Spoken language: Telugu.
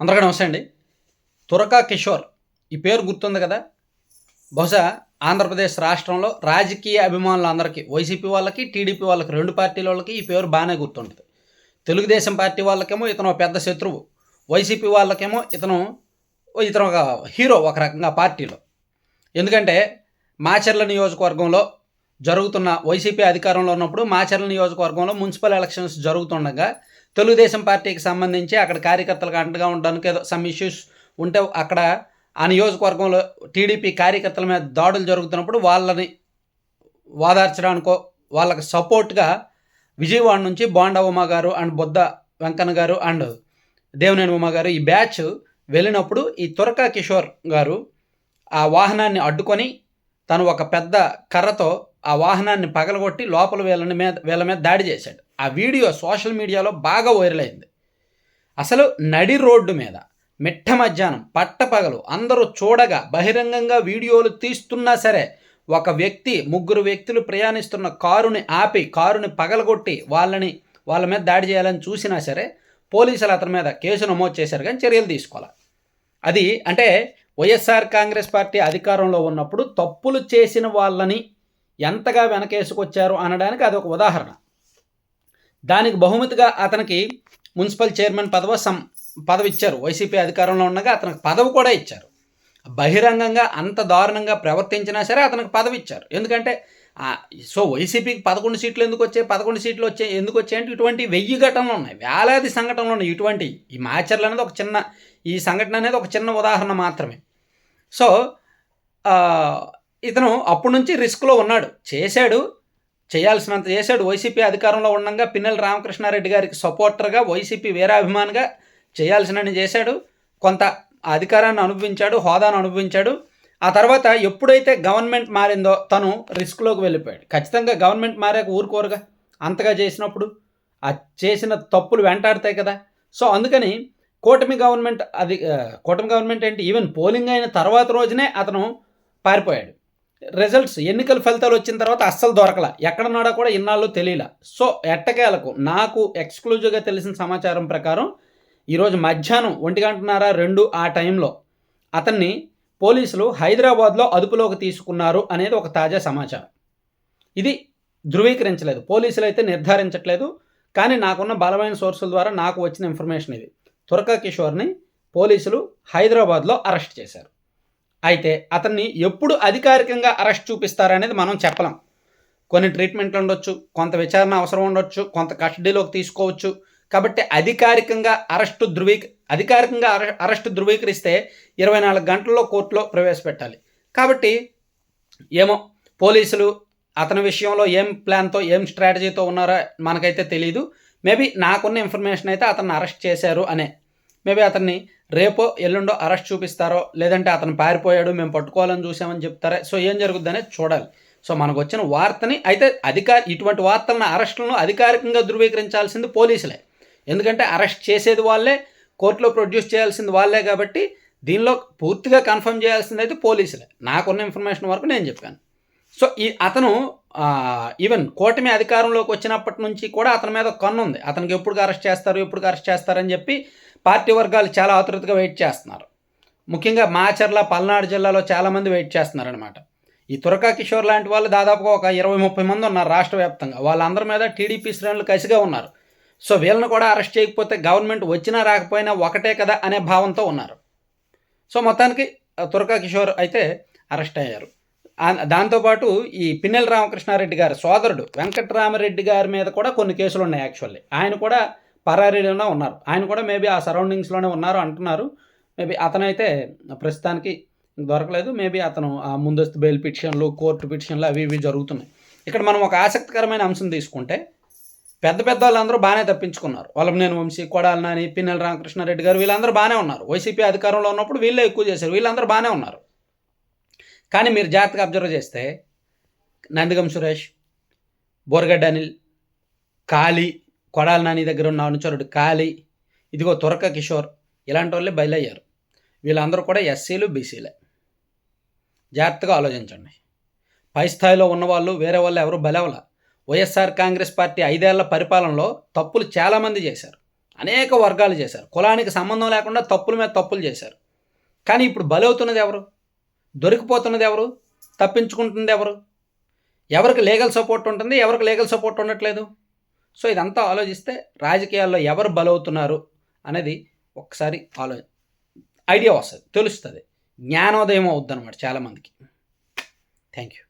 అందరికీ నమస్తే అండి. తురకా కిషోర్ ఈ పేరు గుర్తుంది కదా? బహుశా ఆంధ్రప్రదేశ్ రాష్ట్రంలో రాజకీయ అభిమానులందరికీ వైసీపీ వాళ్ళకి టీడీపీ వాళ్ళకి రెండు పార్టీల వాళ్ళకి ఈ పేరు బాగానే గుర్తుంటుంది. తెలుగుదేశం పార్టీ వాళ్ళకేమో ఇతను ఒక పెద్ద శత్రువు. వైసీపీ వాళ్ళకేమో ఇతను ఇతను ఒక హీరో ఒక రకంగా పార్టీలో. ఎందుకంటే మాచర్ల నియోజకవర్గంలో జరుగుతున్న వైసీపీ అధికారంలో ఉన్నప్పుడు మాచర్ల నియోజకవర్గంలో మున్సిపల్ ఎలక్షన్స్ జరుగుతుండగా తెలుగుదేశం పార్టీకి సంబంధించి అక్కడ కార్యకర్తలకు అండగా ఉండడానికి ఏదో సమ్ ఇష్యూస్ ఉంటే అక్కడ ఆ నియోజకవర్గంలో టీడీపీ కార్యకర్తల మీద దాడులు జరుగుతున్నప్పుడు వాళ్ళని వాదార్చడానికో వాళ్ళకి సపోర్ట్గా విజయవాడ నుంచి బాండవమ్మ గారు అండ్ బొద్ద వెంకన్న గారు అండ్ దేవినేని ఉమ్మ గారు ఈ బ్యాచ్ వెళ్ళినప్పుడు ఈ తురకా కిషోర్ గారు ఆ వాహనాన్ని అడ్డుకొని తను ఒక పెద్ద కర్రతో ఆ వాహనాన్ని పగలగొట్టి లోపల వీళ్ళని మీద వీళ్ళ మీద దాడి చేశాడు. ఆ వీడియో సోషల్ మీడియాలో బాగా వైరల్ అయింది. అసలు నడి రోడ్డు మీద మిట్ట మధ్యాహ్నం పట్టపగలు అందరూ చూడగా బహిరంగంగా వీడియోలు తీస్తున్నా సరే ఒక వ్యక్తి ముగ్గురు వ్యక్తులు ప్రయాణిస్తున్న కారుని ఆపి కారుని పగలగొట్టి వాళ్ళని వాళ్ళ మీద దాడి చేయాలని చూసినా సరే పోలీసులు అతని మీద కేసు నమోదు చేశారు కానీ చర్యలు తీసుకోవాలి అది అంటే వైఎస్ఆర్ కాంగ్రెస్ పార్టీ అధికారంలో ఉన్నప్పుడు తప్పులు చేసిన వాళ్ళని ఎంతగా వెనకేసుకొచ్చారు అనడానికి అది ఒక ఉదాహరణ. దానికి బహుమతిగా అతనికి మున్సిపల్ చైర్మన్ పదవ సం పదవి ఇచ్చారు. వైసీపీ అధికారంలో ఉండగా అతనికి పదవి కూడా ఇచ్చారు. బహిరంగంగా అంత దారుణంగా ప్రవర్తించినా సరే అతనికి పదవి ఇచ్చారు. ఎందుకంటే సో వైసీపీకి పదకొండు సీట్లు ఎందుకు వచ్చాయి? పదకొండు సీట్లు వచ్చాయి. ఎందుకు వచ్చాయంటే ఇటువంటి వెయ్యి ఘటనలు ఉన్నాయి. వేలాది సంఘటనలు ఉన్నాయి. ఇటువంటి ఈ మాచర్లు అనేది ఒక చిన్న ఈ సంఘటన అనేది ఒక చిన్న ఉదాహరణ మాత్రమే. సో ఇతను అప్పటి నుంచి రిస్క్లో ఉన్నాడు. చేశాడు చేయాల్సినంత చేశాడు. వైసీపీ అధికారంలో ఉండగా పిన్నెల రామకృష్ణారెడ్డి గారికి సపోర్టర్గా వైసీపీ వీరాభిమానిగా చేయాల్సినని చేశాడు. కొంత అధికారాన్ని అనుభవించాడు హోదాను అనుభవించాడు. ఆ తర్వాత ఎప్పుడైతే గవర్నమెంట్ మారిందో తను రిస్క్లోకి వెళ్ళిపోయాడు. ఖచ్చితంగా గవర్నమెంట్ మారాక ఊరుకోరుగా. అంతగా చేసినప్పుడు ఆ చేసిన తప్పులు వెంటాడతాయి కదా. సో అందుకని కూటమి గవర్నమెంట్ అది కూటమి గవర్నమెంట్ ఏంటి? ఈవెన్ పోలింగ్ అయిన తర్వాత రోజునే అతను పారిపోయాడు. రిజల్ట్స్ ఎన్నికల ఫలితాలు వచ్చిన తర్వాత అస్సలు దొరకల. ఎక్కడున్నాడో కూడా ఇన్నాళ్ళు తెలియల. సో ఎట్టకేలకు? నాకు ఎక్స్క్లూజివ్గా తెలిసిన సమాచారం ప్రకారం ఈరోజు మధ్యాహ్నం ఒంటి గంటన్నర రెండు ఆ టైంలో అతన్ని పోలీసులు హైదరాబాద్లో అదుపులోకి తీసుకున్నారు అనేది ఒక తాజా సమాచారం. ఇది ధృవీకరించలేదు. పోలీసులు అయితే నిర్ధారించట్లేదు. కానీ నాకున్న బలమైన సోర్సుల ద్వారా నాకు వచ్చిన ఇన్ఫర్మేషన్ ఇది. తురకా కిషోర్ని పోలీసులు హైదరాబాద్లో అరెస్ట్ చేశారు. అయితే అతన్ని ఎప్పుడు అధికారికంగా అరెస్ట్ చూపిస్తారనేది మనం చెప్పలేం. కొన్ని ట్రీట్మెంట్లు ఉండొచ్చు కొంత విచారణ అవసరం ఉండొచ్చు కొంత కస్టడీలోకి తీసుకోవచ్చు. కాబట్టి అధికారికంగా అరెస్టు ధృవీ అధికారికంగా అరెస్టు ధృవీకరిస్తే ఇరవై నాలుగు గంటల్లో కోర్టులో ప్రవేశపెట్టాలి. కాబట్టి ఏమో పోలీసులు అతని విషయంలో ఏం ప్లాన్తో ఏం స్ట్రాటజీతో ఉన్నారో మనకైతే తెలియదు మేబీ నాకున్న ఇన్ఫర్మేషన్ అయితే అతన్ని అరెస్ట్ చేశారు అనే. మేబీ అతన్ని రేపో ఎల్లుండో అరెస్ట్ చూపిస్తారో లేదంటే అతను పారిపోయాడు మేము పట్టుకోవాలని చూసామని చెప్తారా. సో ఏం జరుగుద్దనే చూడాలి. సో మనకు వచ్చిన వార్తని అయితే అధికార ఇటువంటి వార్తలను అరెస్టులను అధికారికంగా ధృవీకరించాల్సింది పోలీసులే. ఎందుకంటే అరెస్ట్ చేసేది వాళ్ళే కోర్టులో ప్రొడ్యూస్ చేయాల్సింది వాళ్ళే కాబట్టి దీనిలో పూర్తిగా కన్ఫర్మ్ చేయాల్సింది అయితే పోలీసులే. నాకున్న ఇన్ఫర్మేషన్ వరకు నేను చెప్పాను. సో ఈ అతను ఈవెన్ కూటమి అధికారంలోకి వచ్చినప్పటి నుంచి కూడా అతని మీద కన్ను ఉంది అతనికి ఎప్పుడు అరెస్ట్ చేస్తారు ఎప్పుడు అరెస్ట్ చేస్తారని చెప్పి పార్టీ వర్గాలు చాలా ఆతృతగా వెయిట్ చేస్తున్నారు. ముఖ్యంగా మాచర్ల పల్నాడు జిల్లాలో చాలామంది వెయిట్ చేస్తున్నారనమాట ఈ తురకా కిషోర్ లాంటి వాళ్ళు దాదాపుగా ఒక ఇరవై ముప్పై మంది ఉన్నారు రాష్ట్ర వ్యాప్తంగా. వాళ్ళందరి మీద టీడీపీ శ్రేణులు కసిగా ఉన్నారు. సో వీళ్ళని కూడా అరెస్ట్ చేయకపోతే గవర్నమెంట్ వచ్చినా రాకపోయినా ఒకటే కదా అనే భావంతో ఉన్నారు. సో మొత్తానికి తురకా కిషోర్ అయితే అరెస్ట్ అయ్యారు. దాంతోపాటు ఈ పిన్నెల రామకృష్ణారెడ్డి గారి సోదరుడు వెంకటరామరెడ్డి గారి మీద కూడా కొన్ని కేసులు ఉన్నాయి యాక్చువల్లీ ఆయన కూడా పరారీలోనే ఉన్నారు. ఆయన కూడా మేబీ ఆ సరౌండింగ్స్లోనే ఉన్నారు అంటున్నారు. మేబీ అతనైతే ప్రస్తుతానికి దొరకలేదు. మేబీ అతను ఆ ముందస్తు బెయిల్ పిటిషన్లు కోర్టు పిటిషన్లు అవి ఇవి జరుగుతున్నాయి. ఇక్కడ మనం ఒక ఆసక్తికరమైన అంశం తీసుకుంటే పెద్ద పెద్ద వాళ్ళందరూ బాగానే తప్పించుకున్నారు. నేను వంశీ కొడాలి నాని పిన్నెల రామకృష్ణారెడ్డి గారు వీళ్ళందరూ బాగానే ఉన్నారు. వైసీపీ అధికారంలో ఉన్నప్పుడు వీళ్ళే ఎక్కువ చేశారు. వీళ్ళందరూ బాగానే ఉన్నారు. కానీ మీరు జాగ్రత్తగా అబ్జర్వ్ చేస్తే నందిగం సురేష్ బోరగడ్డ అనిల్ కాళీ కొడాల నాని దగ్గర ఉన్న అనుచరుడు కాళీ. ఇదిగో తురక కిషోర్ ఇలాంటి వాళ్ళే బయలయ్యారు. వీళ్ళందరూ కూడా ఎస్సీలు బీసీలే. జాగ్రత్తగా ఆలోచించండి. పై స్థాయిలో ఉన్నవాళ్ళు వేరే వాళ్ళు ఎవరు బలవల. వైఎస్ఆర్ కాంగ్రెస్ పార్టీ ఐదేళ్ళ పరిపాలనలో తప్పులు చాలామంది చేశారు. అనేక వర్గాలు చేశారు. కులానికి సంబంధం లేకుండా తప్పుల మీద తప్పులు చేశారు. కానీ ఇప్పుడు బలవుతున్నది ఎవరు? దొరికిపోతున్నది ఎవరు? తప్పించుకుంటుంది ఎవరు? ఎవరికి లీగల్ సపోర్ట్ ఉంటుంది ఎవరికి లీగల్ సపోర్ట్ ఉండట్లేదు? సో ఇదంతా ఆలోచిస్తే రాజకీయాల్లో ఎవరు బలవుతున్నారు అనేది ఒకసారి ఆలో ఐడియా వస్తుంది తెలుస్తుంది. జ్ఞానోదయం అవుద్ది అనమాట చాలామందికి. Thank you